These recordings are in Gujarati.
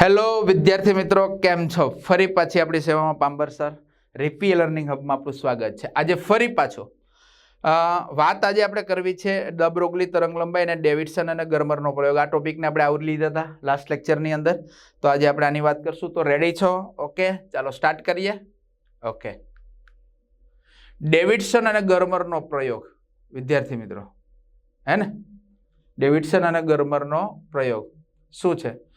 હેલો વિદ્યાર્થી મિત્રો, કેમ છો? ફરી પાછી આપણી સેવામાં પાંબર સર, રિપી લર્નિંગ હબમાં આપણું સ્વાગત છે. આજે ફરી પાછો. વાત આજે આપણે કરવી છે ડબરોગલી તરંગ લંબાઈ અને ડેવિડસન અને ગરમરનો પ્રયોગ. આ ટોપિકને આપણે આવરી લીધા હતા લાસ્ટ લેક્ચરની અંદર. તો આજે આપણે આની વાત કરશું. તો રેડી છો? ઓકે? ચાલો સ્ટાર્ટ કરીએ. ઓકે. ડેવિડસન અને ગરમરનો પ્રયોગ. વિદ્યાર્થી મિત્રો. હે ને? ડેવિડસન અને ગરમરનો પ્રયોગ. શું છે?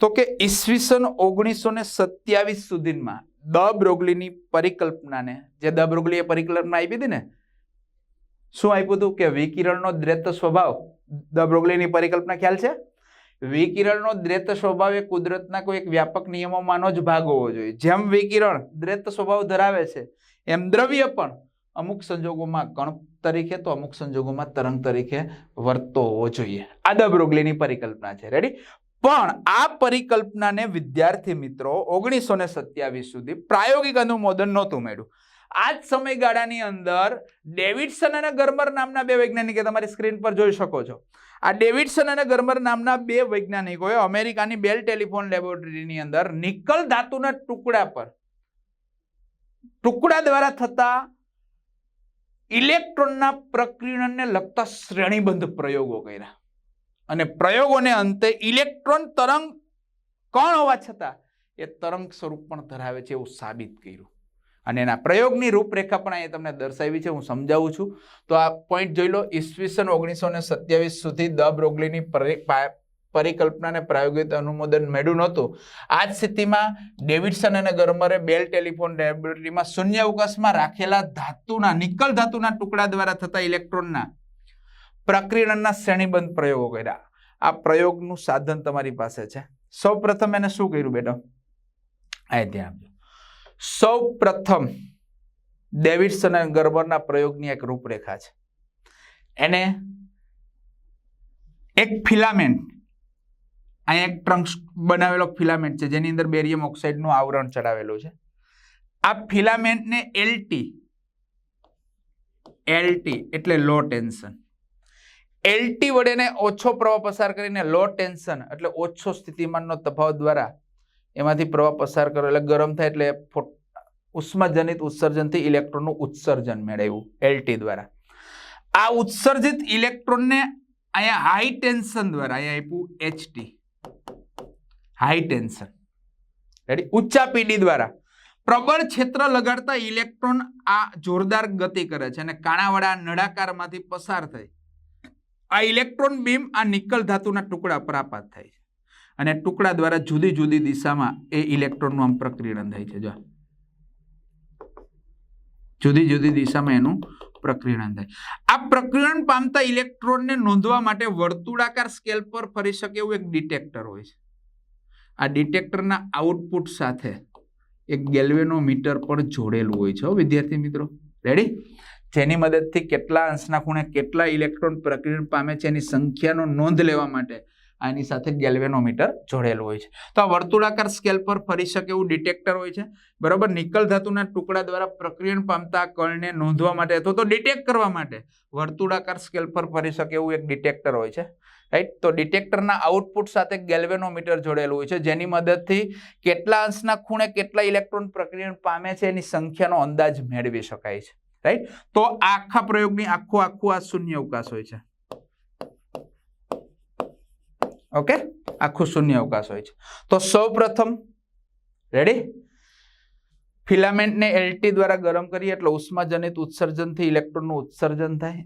તો કે ઈસવીસન ઓગણીસો ને સત્યાવીસ સુધીમાં દ બ્રોગલીની પરિકલ્પનાને, જે દ બ્રોગલીએ પરિકલ્પના આપી હતી ને, શું આપ્યું હતું? કે વિકિરણનો દ્રૈત સ્વભાવ. દ બ્રોગલીની પરિકલ્પના ખ્યાલ છે? વિકિરણનો દ્રૈત સ્વભાવ એ કુદરતના કોઈ એક વ્યાપક નિયમોમાંનો જ ભાગ હોવો જોઈએ. જેમ વિકિરણ દ્રૈત સ્વભાવ ધરાવે છે, એમ દ્રવ્ય પણ અમુક સંજોગોમાં કણ તરીકે તો અમુક સંજોગોમાં તરંગ તરીકે વર્તતો હોવો જોઈએ. આ દ બ્રોગલીની પરિકલ્પના છે. રેડી પણ આ પરિકલ્પનાને વિદ્યાર્થી મિત્રો ઓગણીસો ને સત્યાવીસ સુધી પ્રાયોગિક અનુમોદન નહોતું મળ્યું. આ જ સમયગાળાની અંદર ડેવિડસન અને ગર્મર નામના બે વૈજ્ઞાનિકે તમારી સ્ક્રીન પર જોઈ શકો છો. આ ડેવિડસન અને ગર્મર નામના બે વૈજ્ઞાનિકોએ અમેરિકાની બેલ ટેલિફોન લેબોરેટરીની અંદર નિકલ ધાતુના ટુકડા પર, ટુકડા દ્વારા થતા ઇલેક્ટ્રોનના પ્રકીર્ણનને લગતા શ્રેણીબદ્ધ પ્રયોગો કર્યા. અને પ્રયોગોને અંતે ઇલેક્ટ્રોન તરંગ કણ હોવા છતાં એ તરંગ સ્વરૂપ પણ ધરાવે છે એવું સાબિત કર્યું. અને એના પ્રયોગની રૂપરેખા પણ અહીંયા તમને દર્શાવી છે, હું સમજાવું છું. તો આ પોઈન્ટ જોઈ લો, ઈસવીસન ઓગણીસો સત્યાવીસ સુધી દ બ્રોગલીની પરિકલ્પનાને પ્રાયોગિક અનુમોદન મેળવ્યું નહોતું. આ જ સ્થિતિમાં ડેવિડસન અને ગર્મરે બેલ ટેલિફોન લેબોરેટરીમાં શૂન્ય અવકાશમાં રાખેલા ધાતુના, નિકલ ધાતુના ટુકડા દ્વારા થતા ઇલેક્ટ્રોનના પ્રકીર્ણનના શ્રેણીબંધ પ્રયોગો કર્યા. આ પ્રયોગનું સાધન તમારી પાસે છે. સૌ પ્રથમ એને શું કર્યું બેટા? આ ધ્યાન આપજો સૌ પ્રથમ ડેવિડસન અને ગર્બરના પ્રયોગની એક રૂપરેખા છે. એને એક ફિલામેન્ટ, અહીંયા એક ટ્રંક બનાવેલો ફિલામેન્ટ છે, જેની અંદર બેરિયમ ઓક્સાઇડનું આવરણ ચડાવેલું છે. આ ફિલામેન્ટને એલટી એલટી એટલે લો ટેન્શન. એલટી વડેને ઓછો પ્રવાહ પસાર કરીને લો ટેન્શન, એટલે ઓછો સ્થિતિમાનનો તફાવત દ્વારા એમાંથી પ્રવાહ પસાર કરો. એટલે ગરમ થાય એટલે ઉષ્માજનિત ઉત્સર્જનથી ઇલેક્ટ્રોનનું ઉત્સર્જન મેળવ્યું એલટી દ્વારા. આ ઉત્સર્જિત ઇલેક્ટ્રોનને અહીંયા હાઈ ટેન્શન દ્વારા અહીંયા આપ્યું એચટી હાઈ ટેન્શન રેડી ઊંચા પીડી દ્વારા. પ્રબળ ક્ષેત્ર લગાડતા ઇલેક્ટ્રોન આ જોરદાર ગતિ કરે છે અને કાણાવાળા નળાકારમાંથી પસાર થઈ આ ઇલેક્ટ્રોન બીમ આ નિકલ ધાતુના ટુકડા પર આપાત થાય છે. અને ટુકડા દ્વારા જુદી જુદી દિશામાં એ ઇલેક્ટ્રોનનું આમ પ્રક્રિયણ થાય છે. જો જુદી જુદી દિશામાં એનું પ્રક્રિયણ થાય. આ પ્રક્રિયણ પામતા ઇલેક્ટ્રોનને નોંધવા માટે વર્તુળાકાર સ્કેલ પર ફરી શકે એવું એક ડિટેક્ટર હોય છે. આ ડિટેક્ટરના આઉટપુટ સાથે એક ગેલ્વેનોમીટર પણ જોડેલું હોય છે વિદ્યાર્થી મિત્રો. રેડી જેની મદદથી કેટલા અંશના ખૂણે કેટલા ઇલેક્ટ્રોન પ્રક્રિયણ પામે છે એની સંખ્યાનો નોંધ લેવા માટે આની સાથે ગેલ્વેનોમીટર જોડેલું હોય છે. તો આ વર્તુળાકાર સ્કેલ પર ફરી શકે એવું ડિટેક્ટર હોય છે. બરાબર? નિકલ ધાતુના ટુકડા દ્વારા પ્રક્રિયણ પામતા કણને નોંધવા માટે અથવા તો ડિટેક્ટ કરવા માટે વર્તુળાકાર સ્કેલ પર ફરી શકે એવું એક ડિટેક્ટર હોય છે. રાઈટ? તો ડિટેક્ટરના આઉટપુટ સાથે ગેલ્વેનોમીટર જોડેલું હોય છે, જેની મદદથી કેટલા અંશના ખૂણે કેટલા ઇલેક્ટ્રોન પ્રક્રિયણ પામે છે એની સંખ્યાનો અંદાજ મેળવી શકાય છે. રાઈટ તો આખા પ્રયોગની આખું આખું આ શૂન્ય અવકાશ હોય છે. ઓકે આખું શૂન્ય અવકાશ હોય છે. તો સૌ પ્રથમ રેડી ફિલામેન્ટને એલટી દ્વારા ગરમ કરીએ એટલે ઉષ્માજનિત ઉત્સર્જનથી ઇલેક્ટ્રોનનું ઉત્સર્જન થાય.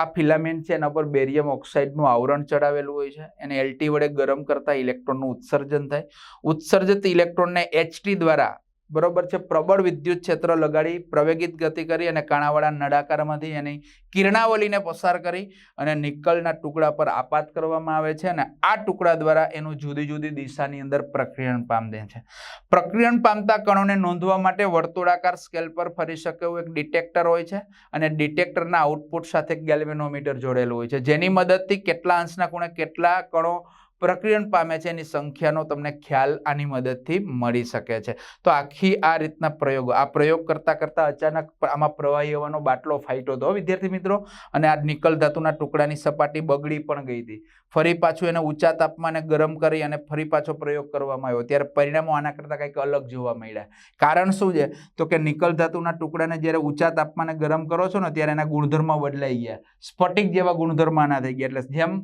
આ ફિલામેન્ટ છે એના પર બેરિયમ ઓક્સાઇડનું આવરણ ચડાવેલું હોય છે. એને એલટી વડે ગરમ કરતા ઇલેક્ટ્રોનનું ઉત્સર્જન થાય. ઉત્સર્જિત ઇલેક્ટ્રોનને એચટી દ્વારા બરોબર છે, પ્રબળ વિદ્યુત ક્ષેત્ર લગાડી, પ્રવેગિત ગતિ કરી અને કાણાવાળા નળાકારમાંથી એની કિરણાવલીને પસાર કરી અને નિકલના ટુકડા પર આપાત કરવામાં આવે છે અને આ ટુકડા દ્વારા એનું જુદી જુદી દિશાની અંદર પ્રક્રિયણ પામે છે. પ્રક્રિયણ પામતા કણોને નોંધવા માટે વર્તુળાકાર સ્કેલ પર ફરી શકે એવું એક ડિટેક્ટર હોય છે અને ડિટેક્ટરના આઉટપુટ સાથે ગેલ્વેનોમીટર જોડેલું હોય છે. જેની મદદથી કેટલા અંશના ખૂણે કેટલા કણો પ્રકીર્ણ પામે છે, એની સંખ્યાનો તમને ખ્યાલ આની મદદથી મળી શકે છે. તો આખી આ રીતના પ્રયોગો, આ પ્રયોગ કરતાં કરતાં અચાનક આમાં પ્રવાહી હવાનો બાટલો ફાઈટો હતો. વિદ્યાર્થી મિત્રો, અને આ નિકલ ધાતુના ટુકડાની સપાટી બગડી પણ ગઈ હતી. ફરી પાછું એને ઊંચા તાપમાને ગરમ કરી અને ફરી પાછો પ્રયોગ કરવામાં આવ્યો. ત્યારે પરિણામો આના કરતાં કંઈક અલગ જોવા મળ્યા. કારણ શું છે? તો કે નિકલ ધાતુના ટુકડાને જ્યારે ઊંચા તાપમાને ગરમ કરો છો ને, ત્યારે એના ગુણધર્મ બદલાઈ ગયા. સ્ફટિક જેવા ગુણધર્મ આના થઈ ગયા. એટલે જેમ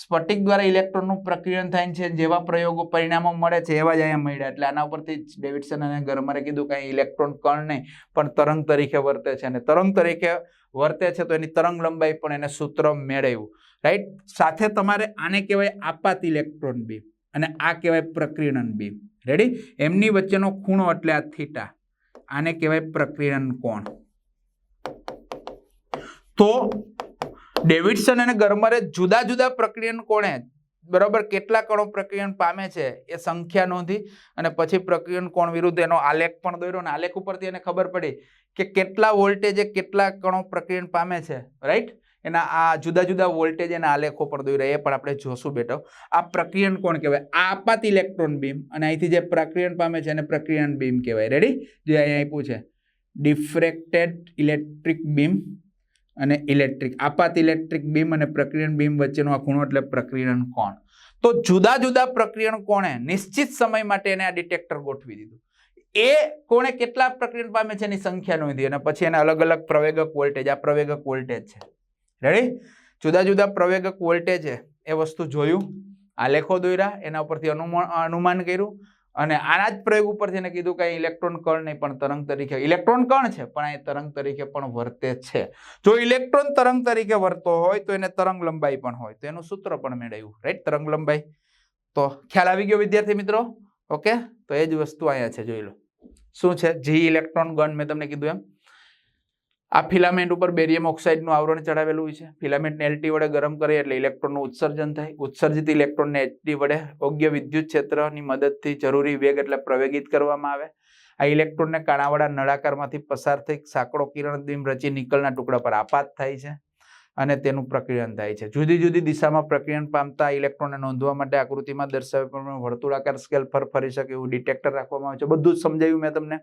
સ્ફટિક દ્વારા ઇલેક્ટ્રોનનું પ્રક્રિયન થાય છે, જેવા પ્રયોગો પરિણામો મળે છે એવા જ અહીંયા મળ્યા. એટલે આના ઉપરથી ડેવિડસન અને ગરમરે કીધું કે ઇલેક્ટ્રોન કણ નહીં, પણ તરંગ તરીકે વર્તે છે. અને તરંગ તરીકે વર્તે છે તો એની તરંગ લંબાઈ પણ એને સૂત્ર મેળવ્યું. રાઈટ સાથે તમારે આને કહેવાય આપાત ઇલેક્ટ્રોન બીમ અને આ કહેવાય પ્રક્રિયન બીમ રેડી એમની વચ્ચેનો ખૂણો એટલે આ થીટા. આને કહેવાય પ્રક્રિયન કોણ. તો ડેવિડસન અને ગરમરે જુદા જુદા પ્રક્રિયન કોણે બરાબર કેટલા કણો પ્રક્રિયન પામે છે એ સંખ્યા નોંધી અને પછી પ્રક્રિયન કોણ વિરુદ્ધ એનો આલેખ પણ દોર્યો અને આલેખ ઉપરથી એને ખબર પડી કે કેટલા વોલ્ટેજે કેટલા કણો પ્રક્રિયન પામે છે રાઈટ એના આ જુદા જુદા વોલ્ટેજ એના આલેખો પર દોર્યા, એ પણ આપણે જોશું બેટો. આ પ્રક્રિયન કોણ કહેવાય? આ આપાત ઇલેક્ટ્રોન બીમ અને અહીંથી જે પ્રક્રિયન પામે છે એને પ્રક્રિયન બીમ કહેવાય. રેડી જે અહીંયા આપ્યું છે. ડિફ્રેક્ટેડ ઇલેક્ટ્રિક બીમ અને ઇલેક્ટ્રિક. આપાત ઇલેક્ટ્રિક બીમ અને પ્રક્રિયણ બીમ વચ્ચેનો આ ખૂણો એટલે પ્રક્રિયણ કોણ? તો જુદા જુદા પ્રક્રિયણ કોણે નિશ્ચિત સમય માટે એને આ ડિટેક્ટર ગોઠવી દીધું. એ કોણે કેટલા પ્રક્રિયણ પામે છે એની સંખ્યા નોંધી અને પછી એને અલગ અલગ પ્રવેગક વોલ્ટેજ, આ પ્રવેગક વોલ્ટેજ છે. રેડી જુદા જુદા પ્રવેગક વોલ્ટેજ એ વસ્તુ જોયું. આલેખો દોર્યા એના ઉપરથી અનુમાન કર્યું. અને આના જ પ્રયોગ ઉપરથી એને કીધું કે ઇલેક્ટ્રોન કણ નહીં, પણ તરંગ તરીકે. ઇલેક્ટ્રોન કણ છે, પણ એ તરંગ તરીકે પણ વર્તે છે. જો ઇલેક્ટ્રોન તરંગ તરીકે વર્તો હોય, તો એને તરંગ લંબાઈ પણ હોય. તો એનું સૂત્ર પણ મેળવ્યું. રાઈટ તરંગ લંબાઈ. તો ખ્યાલ આવી ગયો વિદ્યાર્થી મિત્રો? ઓકે તો એ જ વસ્તુ અહીંયા છે, જોઈ લો. શું છે? જી ઇલેક્ટ્રોન ગન મેં તમને કીધું એમ. આ ફિલામેન્ટ ઉપર બેરિયમ ઓક્સાઇડનું આવરણ ચડાવેલું હોય છે. ફિલામેન્ટને એલટી વડે ગરમ કરીએ એટલે ઇલેક્ટ્રોનનું ઉત્સર્જન થાય. ઉત્સર્જિત ઇલેક્ટ્રોનને એચટી વડે યોગ્ય વિદ્યુત ક્ષેત્રની મદદથી જરૂરી વેગ એટલે પ્રવેગિત કરવામાં આવે. આ ઇલેક્ટ્રોનને કાણાવાળા નળાકારમાંથી પસાર થઈ સાંકડો કિરણ બીમ રચી નિકલના ટુકડા પર આપાત થાય છે અને તેનું પ્રક્રિયન થાય છે. જુદી જુદી દિશામાં પ્રક્રિયન પામતા ઇલેક્ટ્રોનને નોંધવા માટે આકૃતિમાં દર્શાવ્યા પ્રમાણે વર્તુળાકાર સ્કેલ ફર ફરી શકે એવું ડિટેક્ટર રાખવામાં આવે છે. બધું જ સમજાવ્યું મેં તમને.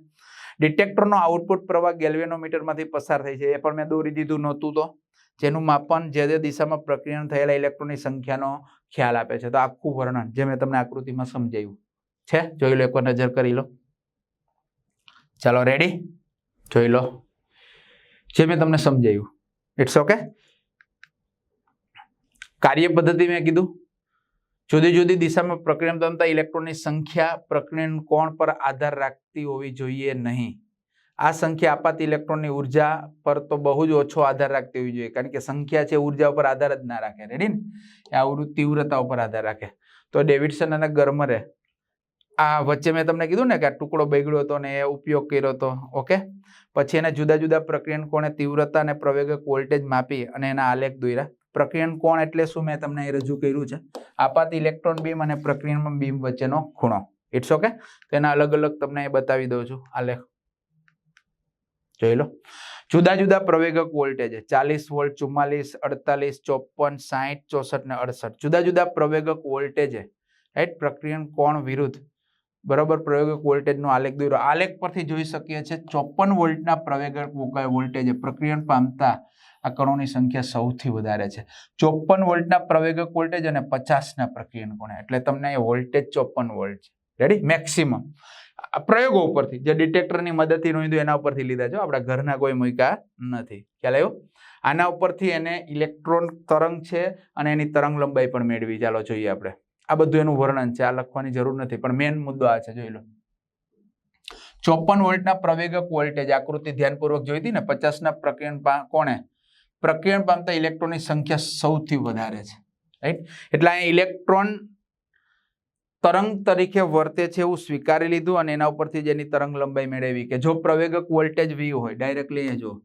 ડિટેક્ટરનો આઉટપુટ પ્રવાહ ગેલ્વેનોમીટરમાંથી પસાર થાય છે. એ પણ મેં દોરી દીધું નહોતું તો. જેનું માપન જે તે દિશામાં પ્રક્રિયા થયેલા ઇલેક્ટ્રોનની સંખ્યાનો ખ્યાલ આપે છે. તો આખું વર્ણન જે મેં તમને આકૃતિમાં સમજાવ્યું. છે? જોઈ લો એકવાર નજર કરી લો. ચાલો રેડી જોઈ લો. જે મેં તમને સમજાવ્યું. ઇટ્સ ઓકે કાર્ય પદ્ધતિ મેં કીધું. જુદી જુદી દિશામાં પ્રક્રિયન પામતા ઇલેક્ટ્રોનની સંખ્યા પ્રક્રિયન કોણ પર આધાર રાખતી હોવી જોઈએ નહીં. આ સંખ્યા આપાત ઇલેક્ટ્રોનની ઊર્જા પર તો બહુ જ ઓછો આધાર રાખતી હોવી જોઈએ, કારણ કે સંખ્યા છે ઊર્જા ઉપર આધાર જ ના રાખે. રેડી ને આવૃત્તિ તીવ્રતા ઉપર આધાર રાખે. તો ડેવિડસન અને ગર્મરે આ વચ્ચે મેં તમને કીધું ને કે આ ટુકડો બગડ્યો હતો ને એ ઉપયોગ કર્યો હતો, ઓકે? પછી એને જુદા જુદા પ્રક્રિયાને કોણે તીવ્રતા અને પ્રવેગક વોલ્ટેજ માપી અને એના આલેખ દોર્યા. પ્રક્રિયન કોણ એટલે શું મેં તમને એ રજૂ કર્યું છે? આપાત ઇલેક્ટ્રોન બીમ અને પ્રક્રિયન બીમ વચ્ચેનો ખૂણો. ઇટ્સ ઓકે તેના અલગ અલગ તમને એ બતાવી દઉં છું. આલેખ જોઈ લો. જુદા જુદા પ્રવેગક વોલ્ટેજ ચાલીસ વોલ્ટ, ચુમ્માલીસ, અડતાલીસ, ચોપન સાહીઠ ચોસઠ ને અડસઠ. જુદા જુદા પ્રવેગક વોલ્ટેજ રાઈટ પ્રક્રિયન કોણ વિરુદ્ધ? બરોબર? પ્રયોગક વોલ્ટેજનો આલેખ દોર્યો. આલેખ પરથી જોઈ શકીએ છીએ ચોપન વોલ્ટના પ્રવેગક વોલ્ટેજ પ્રક્રિયણ પામતા આ કણોની સંખ્યા સૌથી વધારે છે. ચોપન વોલ્ટના પ્રવેગક વોલ્ટેજ અને પચાસના પ્રક્રિયન કોણે? એટલે તમને એ વોલ્ટેજ ચોપન વોલ્ટ છે. રેડી મેક્સિમમ પ્રયોગો ઉપરથી, જે ડિટેક્ટરની મદદથી નોંધ્યું, એના ઉપરથી લીધા છે આપણા ઘરના કોઈ મૂક્યા નથી. ખ્યાલ આવ્યો? આના ઉપરથી એને ઇલેક્ટ્રોન તરંગ છે અને એની તરંગ લંબાઈ પણ મેળવી. ચાલો જોઈએ આપણે. આ બધું એનું વર્ણન છે, આ લખવાની જરૂર નથી, પણ મેન મુદ્દો આ છે, જોઈ લો. ચોપન વોલ્ટના પ્રવેગક વોલ્ટેજ આકૃતિ ધ્યાનપૂર્વક જોઈ હતી ને, પચાસના પ્રક્રિયન પા- કોણે? પ્રકિરણ પામતા ઇલેક્ટ્રોનની સંખ્યા સૌથી વધારે છે રાઈટ એટલે અહીંયા ઇલેક્ટ્રોન તરંગ તરીકે વર્તે છે એવું સ્વીકારી લીધું અને એના ઉપરથી જ એની તરંગ લંબાઈ મેળવી કે જો પ્રવેગક વોલ્ટેજ વી હોય, ડાયરેક્ટલી અહીંયા જો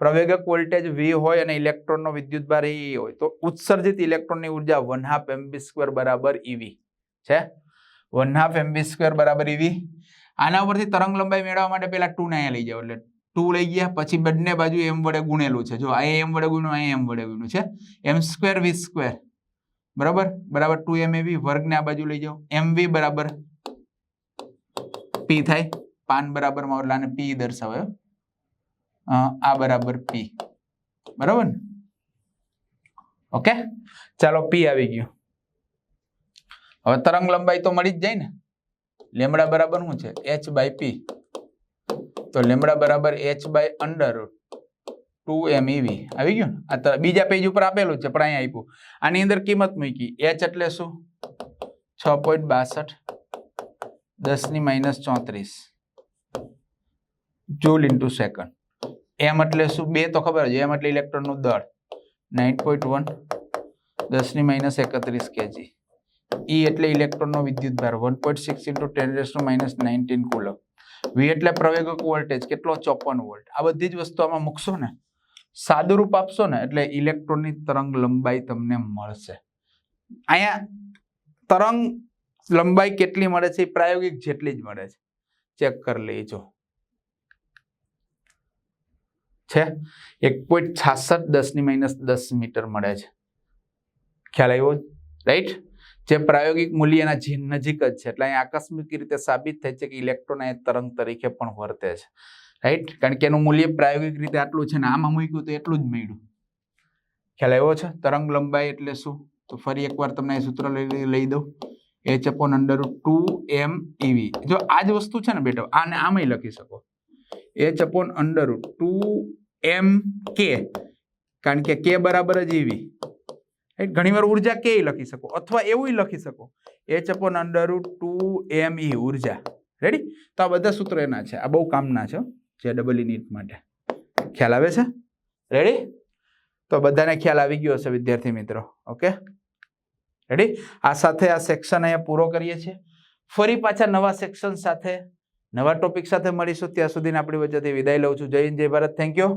પ્રવેગક વોલ્ટેજ વી હોય અને ઇલેક્ટ્રોનનો વિદ્યુતભાર એ હોય, તો ઉત્સર્જિત ઇલેક્ટ્રોનની ઊર્જા વન હાફ એમબી સ્ક્વેર બરાબર ઈવી છે. વન હાફ એમબી સ્ક્વેર બરાબર ઈવી આના ઉપરથી તરંગ લંબાઈ મેળવવા માટે પેલા ટુ ને અહીંયા લઈ જાઓ, એટલે ટુ લઈ ગયા, પછી બંને બાજુ એમ વડે ગુણેલું છે. જો અહીંયા એમ વડે ગુણ્યું અહીંયા એમ વડે ગુણ્યું છે. એમ સ્ક્વેર વી સ્ક્વેર બરાબર? બરાબર ટુ એમ એવી વર્ગને આ બાજુ લઈ જાઓ. એમવી બરાબર પી થાય. પાન બરાબરમાં પી દર્શાવે આ બરાબર પી બરાબર ને? ઓકે? ચાલો પી આવી ગયું. હવે તરંગ લંબાઈ તો મળી જ જાય ને. લેમડા બરાબર શું છે? એચ બાય પી તો લેમડા બરાબર H by under two M EV આવી ગયું આ બીજા પેજ ઉપર આપેલું છે, પણ અહીંયા આપ્યું. આની અંદર કિંમત મૂકી. એચ એટલે શું? છ પોઈન્ટ બાસઠ, દસની માઇનસ ચોત્રીસ. જૂલ ઇન્ટુ સેકન્ડ એમ એટલે શું? બે તો ખબર છે. એમ એટલે ઇલેક્ટ્રોનનું દળ. નાઇન પોઈન્ટ વન દસની માઇનસ એકત્રીસ કેજી ઈ એટલે ઇલેક્ટ્રોનનો વિદ્યુત ભાર. One point six into ten રેસનું minus nineteen coulomb V એટલે પ્રવેગક વોલ્ટેજ કેટલો? ચોપન વોલ્ટ આ બધી જ વસ્તુ આમાં મૂકશો ને, સાદુરૂપ આપશો ને, એટલે ઇલેક્ટ્રોનની તરંગ લંબાઈ તમને મળશે. અહીંયા તરંગ લંબાઈ કેટલી મળે છે? એ પ્રાયોગિક જેટલી જ મળે છે. ચેક કરી લેજો. છે? એક પોઈન્ટ છાસઠ દસની માઇનસ દસ મીટર મળે છે. ખ્યાલ આવ્યો? રાઈટ જે પ્રાયોગિક મૂલ્યના નજીક જ છે. એટલે અહીં આકસ્મિક રીતે સાબિત થાય છે કે ઇલેક્ટ્રોન એ તરંગ તરીકે પણ વર્તે છે. રાઈટ કારણ કે એનું મૂલ્ય પ્રાયોગિક રીતે આટલું છે ને આમાં મૂક્યું તો એટલું જ મળ્યું. ખ્યાલ આવ્યો છે? તરંગ લંબાઈ એટલે શું? તો ફરી એકવાર તમને એ સૂત્ર લઈ દઉં. H upon under two M EV જો આ જ વસ્તુ છે ને બેટો, આને આમાંય લખી શકો. H upon under two M K. કારણ કે કે બરાબર જ ઈવી રાઈટ ઘણી વાર ઊર્જા કે લખી શકો, અથવા એવું લખી શકો. H upon under two M E ઊર્જા. રેડી તો આ બધા સૂત્રો એના છે. આ બહુ કામના છે જે ડબલ નીટ માટે. ખ્યાલ આવે છે? રેડી તો બધાને ખ્યાલ આવી ગયો હશે, વિદ્યાર્થી મિત્રો. ઓકે રેડી આ સાથે આ સેક્શન અહીંયા પૂરો કરીએ છીએ. ફરી પાછા નવા સેક્શન સાથે નવા ટોપિક સાથે મળીશું. ત્યાં સુધીને આપણી વચ્ચેથી વિદાય લઉં છું. જય હિન્દ, જય ભારત. Thank you